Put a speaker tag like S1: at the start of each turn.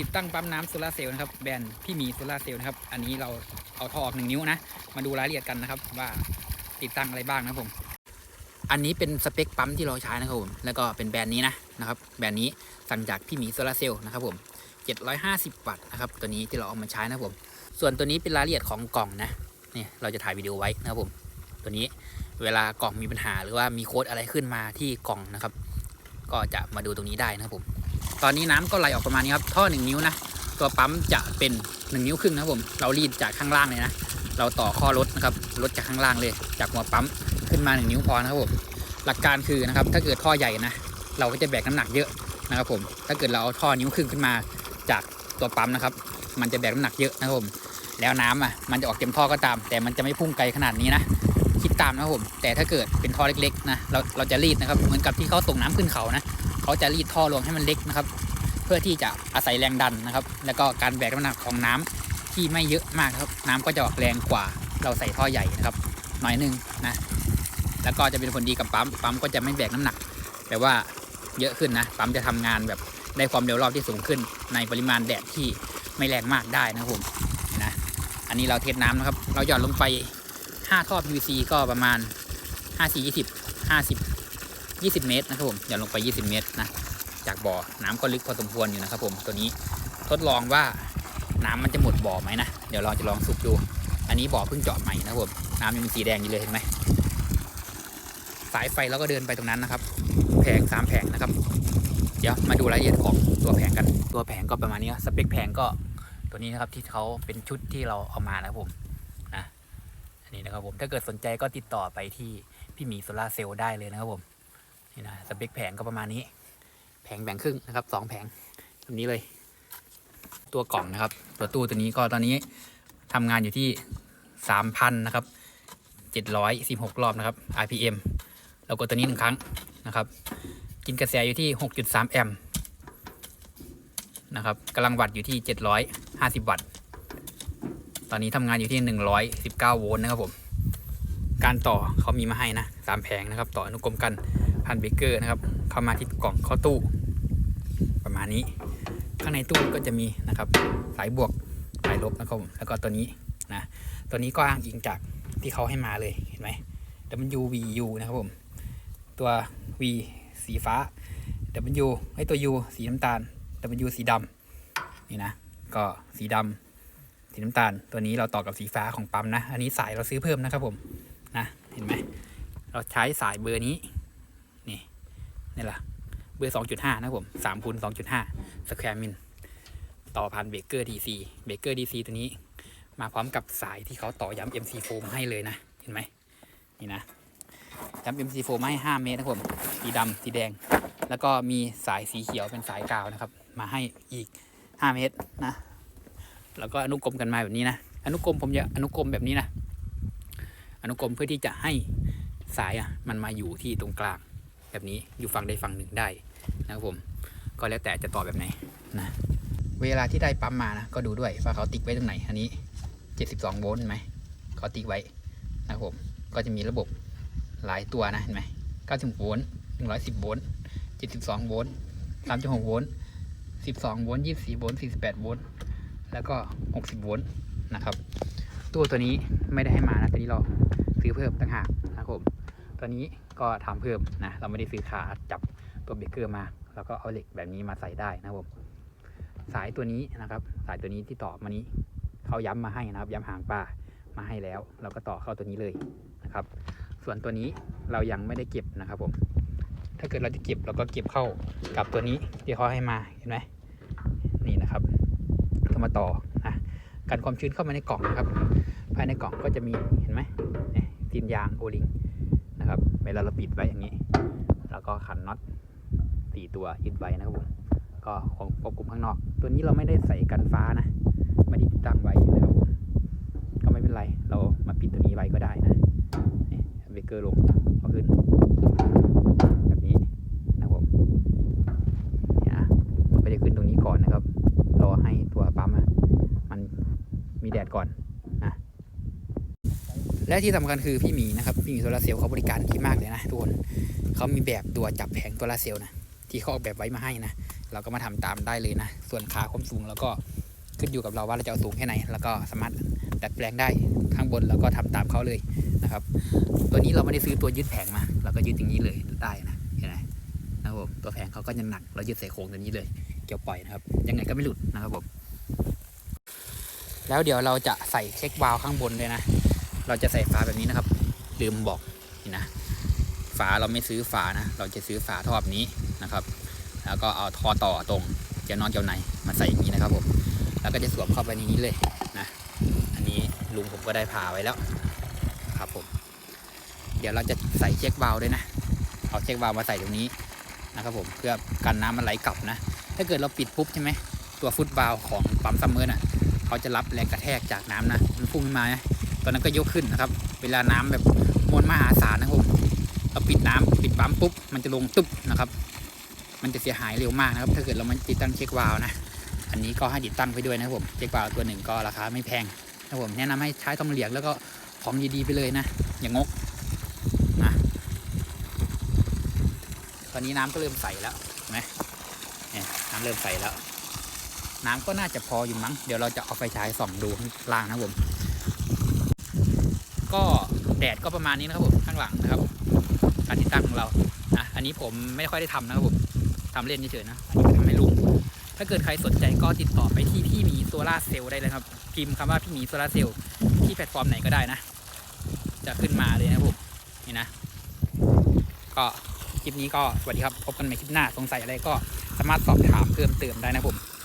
S1: ติดตั้งปั๊มน้ำโซลาเซลล์นะครับแบรนด์พี่หมีโซลาเซลล์นะครับ อันนี้เราเอาท่อออกหนึ่งนิ้วนะ มาดูรายละเอียดกันนะครับ ว่าติดตั้งอะไรบ้างนะผม อันนี้เป็นสเปคปั๊มที่เราใช้นะครับผม แล้วก็เป็นแบรนด์นี้นะนะครับ แบรนด์นี้สั่งจากพี่หมีโซลาเซลล์นะครับผม 750 วัตต์นะครับ ตัวนี้ที่เราเอามาใช้นะครับผม ส่วนตัวนี้เป็นรายละเอียดของกล่องนะนี่เราจะถ่ายวิดีโอไว้นะครับผม ตัวนี้เวลากล่องมีปัญหาหรือว่ามีโค้ดอะไรขึ้นมาที่กล่องนะครับ ก็จะมาดูตรงนี้ได้นะครับผม ตอนนี้น้ำก็ไหลออกประมาณนี้ครับ ท่อ 1 นิ้วนะ ตัวปั๊มจะเป็น 1 นิ้วครึ่งนะผม เรารีดจากข้างล่างเลยนะ เราต่อข้อรถนะครับ รถจากข้างล่างเลย จากหัวปั๊มขึ้นมา 1 นิ้วพอนะครับผม หลักการคือนะครับ ถ้าเกิดท่อใหญ่นะ เราก็จะแบกน้ำหนักเยอะนะครับผม ถ้าเกิดเราเอาท่อนิ้วครึ่งขึ้นมาจากตัวปั๊มนะครับ มันจะแบกน้ำหนักเยอะนะครับผม แล้วน้ำอะ มันจะออกเต็มท่อก็ตาม แต่มันจะไม่พุ่งไกลขนาดนี้นะคิดตามนะครับผม แต่ถ้าเกิดเป็นท่อเล็กๆนะ เราเราจะรีดนะครับ เหมือนกับที่เขาส่งน้ำขึ้นเขานะ เขาจะรีดท่อลงให้มันเล็กนะครับ เพื่อที่จะอาศัยแรงดันนะครับ แล้วก็การแบกน้ำหนักของน้ำที่ไม่เยอะมากครับ น้ำก็จะออกแรงกว่าเราใส่ท่อใหญ่นะครับหน่อยหนึงนะแล้วก็จะเป็นผลดีกับปั๊มปั๊มก็จะไม่แบกน้ำหนัก แต่ว่าเยอะขึ้นนะปั๊มจะทำงานแบบได้ความเร็วรอบที่สูงขึ้น ในปริมาณแดดที่ไม่แรงมากได้นะครับผมนะอันนี้เราเทสน้ำนะครับ เราหย่อนลงไป 5 ท่อ PVC ก็ประมาณ 5 4 20 50 20 เมตรนะครับผมหย่อนลงไป 20 เมตรนะจากบ่อน้ำก็ลึกพอสมควรอยู่นะครับผมตัวนี้ทดลองว่าน้ำมันจะหมดบ่อไหมนะเดี๋ยวเราจะลองสูบดู อันนี้บ่อเพิ่งเจาะใหม่นะครับผมน้ำยังเป็นสีแดงอยู่เลยเห็นไหมสายไฟเราก็เดินไปตรงนั้นนะครับแผงสามแผงนะครับ เดี๋ยวมาดูรายละเอียดของตัวแผงกัน ตัวแผงก็ประมาณนี้สเปคแผงก็ตัวนี้นะครับที่เขาเป็นชุดที่เราเอามานะครับผมนะอันนี้นะครับผมถ้าเกิดสนใจก็ติดต่อไปที่พี่หมีโซลาเซลล์ได้เลยนะครับผม นี่นะสเปคแผงก็ประมาณนี้ แผงแบ่งครึ่งนะครับสองแผงแบบนี้เลย ตัวกล่องนะครับ ตัวตู้ตัวนี้ก็ตอนนี้ทำงานอยู่ที่สามพันนะครับเจ็ดร้อยสิบหกรอบนะครับ RPM แล้วก็ตัวนี้หนึ่งครั้งนะครับ กินกระแสอยู่ที่หกจุดสามแอมป์นะครับกำลังวัตต์อยู่ที่เจ็ดร้อยห้าสิบวัตต์ ตอนนี้ทำงานอยู่ที่หนึ่งร้อยสิบเก้าโวลต์นะครับผม การต่อเขามีมาให้นะสามแผงนะครับ ต่ออนุกรมกัน พันเบเกอร์นะครับ เข้ามาที่กล่องเข้าตู้ ประมาณนี้ ข้างในตู้ก็จะมีนะครับสายบวกสายลบนะครับผมแล้วก็ตัวนี้นะตัวนี้ก็อ้างอิงจากที่เขาให้มาเลยเห็นไหม WVU นะครับผม ตัว V สีฟ้า W ให้ตัว U สีน้ำตาล W สีดำนี่นะ ก็สีดำสีน้ำตาล ตัวนี้เราต่อกับสีฟ้าของปั๊มนะ อันนี้สายเราซื้อเพิ่มนะครับผม นะ เห็นไหม เราใช้สายเบอร์นี้ นี่แหละเบอร์2.5นะครับผม3คูณ2.5สแควร์มิลต่อพันเบเกอร์ DC เบเกอร์ DC ตัวนี้ มาพร้อมกับสายที่เขาต่อย้ำ MC4 มาให้เลยนะ เห็นไหมนี่นะย้ำ MC4 มาให้ 5 เมตรนะครับผมสีดำสีแดง แล้วก็มีสายสีเขียวเป็นสายกาวนะครับ มาให้อีก 5 เมตรนะ แล้วก็อนุกรมกันมาแบบนี้นะ อนุกรมผมจะอนุกรมแบบนี้นะ อนุกรมเพื่อที่จะให้สายอะมันมาอยู่ที่ตรงกลาง แบบนี้อยู่ฝั่งใดฝั่งหนึ่งได้นะครับผมก็แล้วแต่จะต่อแบบไหนนะเวลาที่ได้ปั๊มมานะก็ดูด้วยว่าเขาติ๊กไว้ตรงไหน อันนี้ 72 โวลต์ไหมเขาติ๊กไว้นะครับผมก็จะมีระบบหลายตัวนะเห็นไหม90โวลต์110 โวลต์72 โวลต์3.6 โวลต์12 โวลต์24 โวลต์48 โวลต์แล้วก็ 60 โวลต์นะครับตัวตัวนี้ไม่ได้ให้มานะตัวนี้เราซื้อเพิ่มต่างหากนะครับผมตัวนี้ ก็ทำเพิ่มนะเราไม่ได้ซื้อขาจับตัวเบรกเกอร์มาเราก็เอาเหล็กแบบนี้มาใส่ได้นะครับผมสายตัวนี้นะครับ สายตัวนี้ที่ต่อมานี้เขาย้ำมาให้นะครับ ย้ำหางปลามาให้แล้ว เราก็ต่อเข้าตัวนี้เลยนะครับ ส่วนตัวนี้เรายังไม่ได้เก็บนะครับผม ถ้าเกิดเราจะเก็บเราก็เก็บเข้ากับตัวนี้ที่เขาให้มาเห็นไหมนี่นะครับก็มาต่อนะกันความชื้นเข้ามาในกล่องนะครับ ภายในกล่องก็จะมีเห็นไหมสียซีนยางโอลิง วลาเราปิดไว้อย่างนี้ แล้วก็ขันน็อตสี่ตัวยึดไว้นะครับผมก็ของควบคุมข้างนอก ตัวนี้เราไม่ได้ใส่กันฟ้านะ ไม่ได้ติดตั้งไว้นะครับผมก็ไม่เป็นไรเรามาปิดตัวนี้ไว้ก็ได้นะเบรกเกอร์ลงก็ขึ้นแบบนี้นะครับผมเนี่ยนะมันไม่ได้ขึ้นตรงนี้ก่อนนะครับรอให้ตัวปั๊มมันมีแดดก่อน และที่สำคัญคือพี่หมีนะครับพี่หมีโซลาเซลล์เขาบริการดีมากเลยนะทุกคนเขามีแบบตัวจับแผงโซลาเซลล์นะที่เขาออกแบบไว้มาให้นะเราก็มาทำตามได้เลยนะ ส่วนขาความสูงเราก็ขึ้นอยู่กับเราว่าเราจะเอาสูงแค่ไหน แล้วก็สามารถดัดแปลงได้ข้างบนแล้วก็ทำตามเขาเลยนะครับ ตัวนี้เราไม่ได้ซื้อตัวยึดแผงมาเราก็ยึดอย่างนี้เลยได้นะเห็นไหมนะครับผมตัวแผงเขาก็ยังหนัก เรายึดใส่โครงตัวนี้เลย เกี่ยวปล่อยนะครับ ยังไงก็ไม่หลุดนะครับผมแล้วเดี๋ยวเราจะใส่เช็ควาล์วข้างบนเลยนะ เราจะใส่ฝาแบบนี้นะครับ ลืมบอกนี่นะ ฝาเราไม่ซื้อฝานะ เราจะซื้อฝาท่อแบบนี้นะครับ แล้วก็เอาท่อต่อตรงเกี่ยวนอกเกี่ยวในมาใส่อย่างนี้นะครับผมแล้วก็จะสวมเข้าไปในนี้เลยนะ อันนี้ลุงผมก็ได้ผ่าไว้แล้วครับผม เดี๋ยวเราจะใส่เช็ควาล์ด้วยนะ เอาเช็ควาล์มาใส่ตรงนี้นะครับผมเพื่อกันน้ำมันไหลกลับนะ ถ้าเกิดเราปิดปุ๊บใช่ไหมตัวฟุตบาล์ของปั๊มซัมเมอร์น่ะ เขาจะรับแรงกระแทกจากน้ำนะ มันพุ่งขึ้นมานะ ตอนนั้นก็ยกขึ้นนะครับ เวลาน้ำแบบมวลมหาศาลนะครับผมเราปิดน้ำปิดปั๊มปุ๊บมันจะลงตุ๊บนะครับ มันจะเสียหายเร็วมากนะครับ ถ้าเกิดเราไม่ติดตั้งเช็ควาล์วนะอันนี้ก็ให้ติดตั้งไปด้วยนะครับผมเช็ควาล์วตัวหนึ่งก็ราคาไม่แพงนะครับผมแนะนำให้ใช้ทองเหลืองแล้วก็ของดีๆไปเลยนะ อย่างงกนะตอนนี้น้ำก็เริ่มใสแล้วเห็นไหมเนี่ยน้ำเริ่มใสแล้วน้ำก็น่าจะพออยู่มั้ง เดี๋ยวเราจะเอาไฟฉายส่องดูข้างล่างนะผม แดดก็ประมาณนี้นะครับผมข้างหลังนะครับ การติดตั้งของเราอะอันนี้ผมไม่ค่อยได้ทำนะครับผมทำเล่นเฉยๆนะอันนี้ทำให้ลุงถ้าเกิดใครสนใจก็ติดต่อไปที่พี่หมีโซลาเซลล์ได้เลยครับ พิมพ์คำว่าพี่หมีโซลาเซลล์ที่แพลตฟอร์มไหนก็ได้นะ จะขึ้นมาเลยนะครับผมนี่นะ ก็คลิปนี้ก็สวัสดีครับ พบกันใหม่คลิปหน้าสงสัยอะไรก็สามารถสอบถามเพิ่มเติมได้นะครับผม